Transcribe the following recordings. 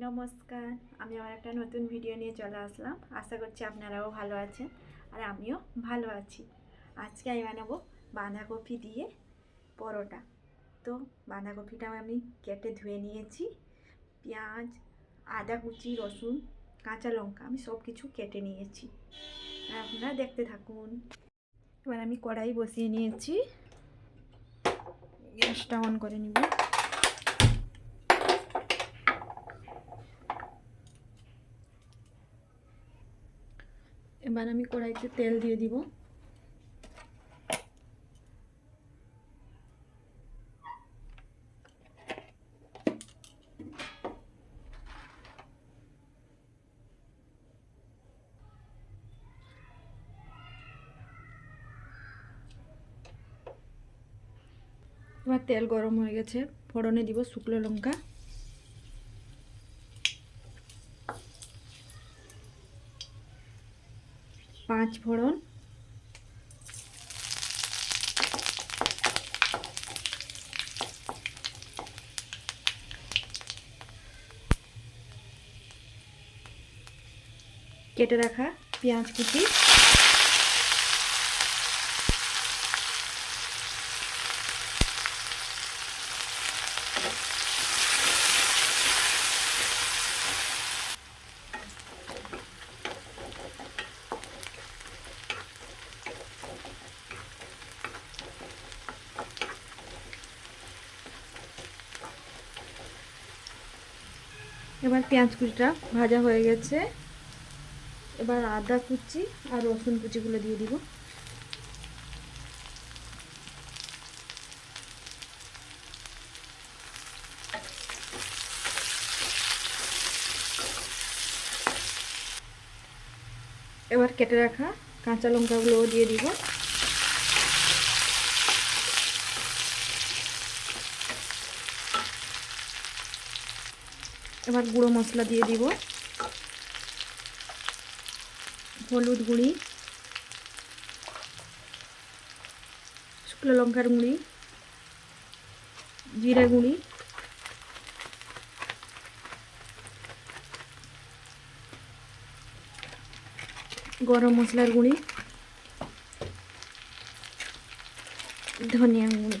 নমস্কার, আমি আমার একটা নতুন ভিডিও নিয়ে চলে আসলাম। আশা করছি আপনারাও ভালো আছেন আর আমিও ভালো আছি। আজকে আমি বানাবো বাঁধাকপি দিয়ে পরোটা। তো বাঁধাকপিটাও আমি কেটে ধুয়ে নিয়েছি। পেঁয়াজ, আদা কুচি, রসুন, কাঁচা লঙ্কা, আমি সব কিছু কেটে নিয়েছি। আপনারা দেখতে থাকুন। এবার আমি কড়াই বসিয়ে নিয়েছি। গ্যাসটা অন করে নিব। এবার আমি কড়াইতে তেল দিয়ে দিব। এবার তেল গরম হয়ে গেছে। ফোড়নে দিব শুকনো লঙ্কা। পাঁচ ফোড়ন কেটে রাখা পেঁয়াজ কুচি। এবার পেঁয়াজ কুচিটা ভাজা হয়ে গেছে। এবার আদা কুচি আর রসুন কুচিগুলো দিয়ে দিব। এবার কেটে রাখা কাঁচা লঙ্কাগুলোও দিয়ে দিব। এবার গুঁড়ো মশলা দিয়ে দিব। হলুদ গুঁড়ি, শুকনো লঙ্কার গুঁড়ি, জিরে গুঁড়ি, গরম মশলার গুঁড়ি, ধনিয়া গুঁড়ি।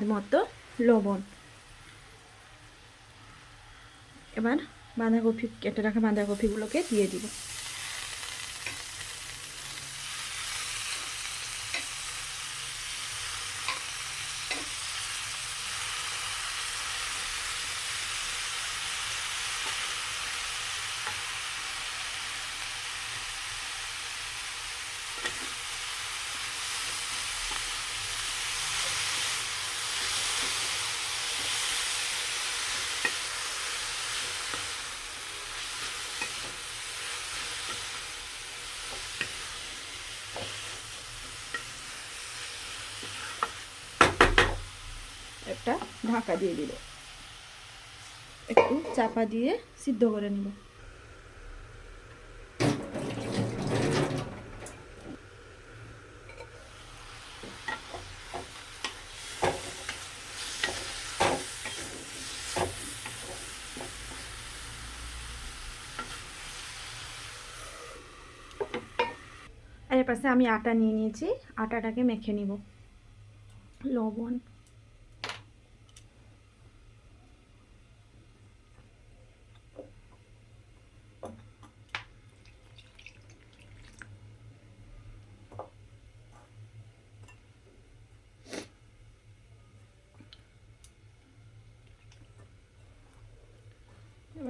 স্বাদ মতো লবণ। এবার বাঁধাকপি কেটে রাখা বাঁধাকপিগুলোকে দিয়ে দিব একটা ঢাকা দিয়ে দিল। একটু চাপা দিয়ে সিদ্ধ করে নিব। আর এর পাশে আমি আটা নিয়ে নিয়েছি। আটাটাকে মেখে নিব। লবণ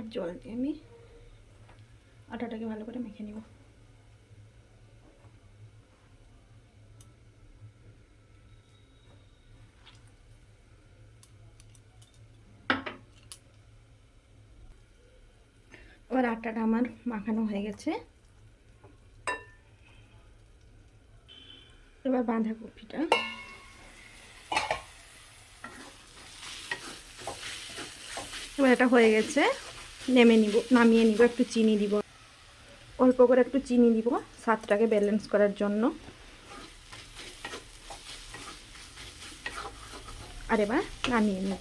এবার জল দিয়ে আমি আটাটাকে ভালো করে মেখে নিব। এবার আটাটা আমার মাখানো হয়ে গেছে। এবার বাঁধাকপিটা। এবার এটা হয়ে গেছে। নেমে নিব, নামিয়ে নিব, একটু চিনি দিব। অল্প করে একটু চিনি দিব স্বাদটাকে ব্যালেন্স করার জন্য। আর এবার নামিয়ে নিই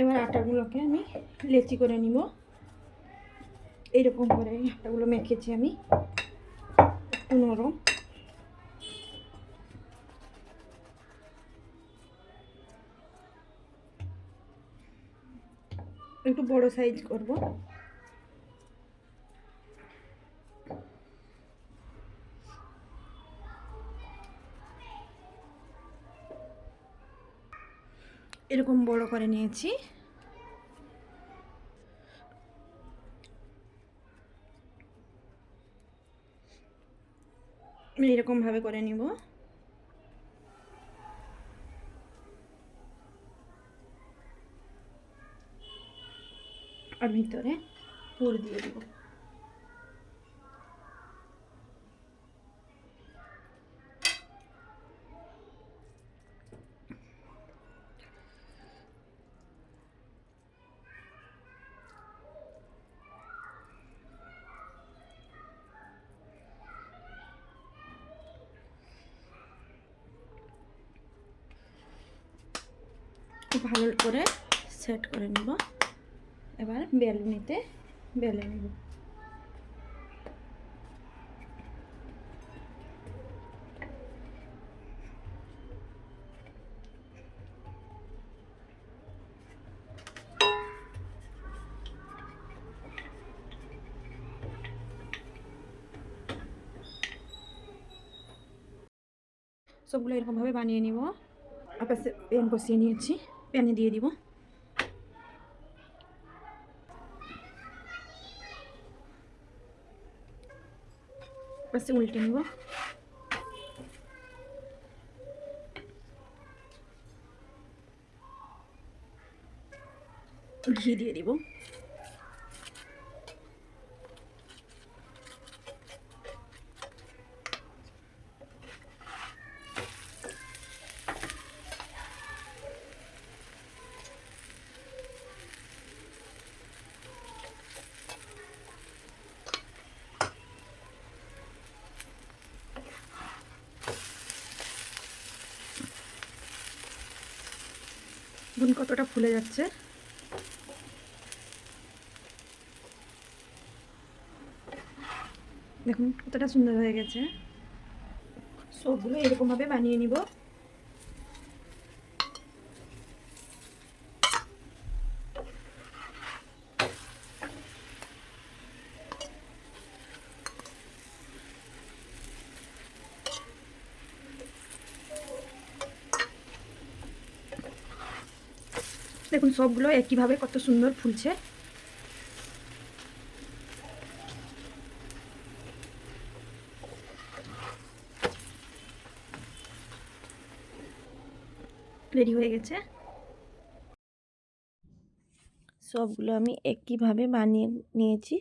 এবার আটাগুলোকে আমি লেচি করে নিব। এইরকম করে আটাগুলো মেখেছি আমি। একটু নরম। একটু বড় সাইজ করব। এরকম বড় করে নিয়েছি। এরকমভাবে করে নিব। আর ভিতরে পুর দিয়ে দিব। ভালো করে সেট করে নেব। এবার বেলুনিতে বেলে নেব। সবগুলো এরকমভাবে বানিয়ে নিব। আপাশে প্যান বসিয়ে নিয়েছি প্যানে দিয়ে দিব। পাশে উল্টে নিব। ঘি দিয়ে দিব। দেখুন কতটা ফুলে যাচ্ছে। দেখুন কতটা সুন্দর হয়ে গেছে। সবগুলো এরকমভাবে বানিয়ে নিব। দেখুন, সবগুলো একইভাবে কত সুন্দর ফুলছে। রেডি হয়ে গেছে। সবগুলো আমি একইভাবে বানিয়ে নিয়েছি।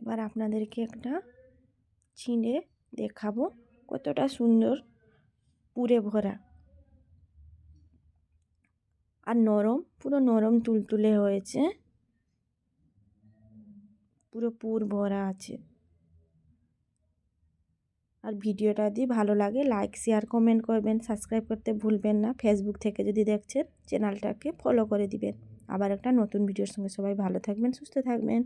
এবার আপনাদেরকে একটা ছিঁড়ে দেখাবো কতটা সুন্দর পুরে ভরা। আর নরম, পুরো নরম তুলতুলে হয়েছে। পুরো পুর ভরা আছে। আর ভিডিওটা যদি ভালো লাগে লাইক শেয়ার কমেন্ট করবেন। সাবস্ক্রাইব করতে ভুলবেন না। ফেসবুক থেকে যদি দেখছেন চ্যানেলটাকে ফলো করে দিবেন। আবার একটা নতুন ভিডিওর সঙ্গে সবাই ভালো থাকবেন, সুস্থ থাকবেন।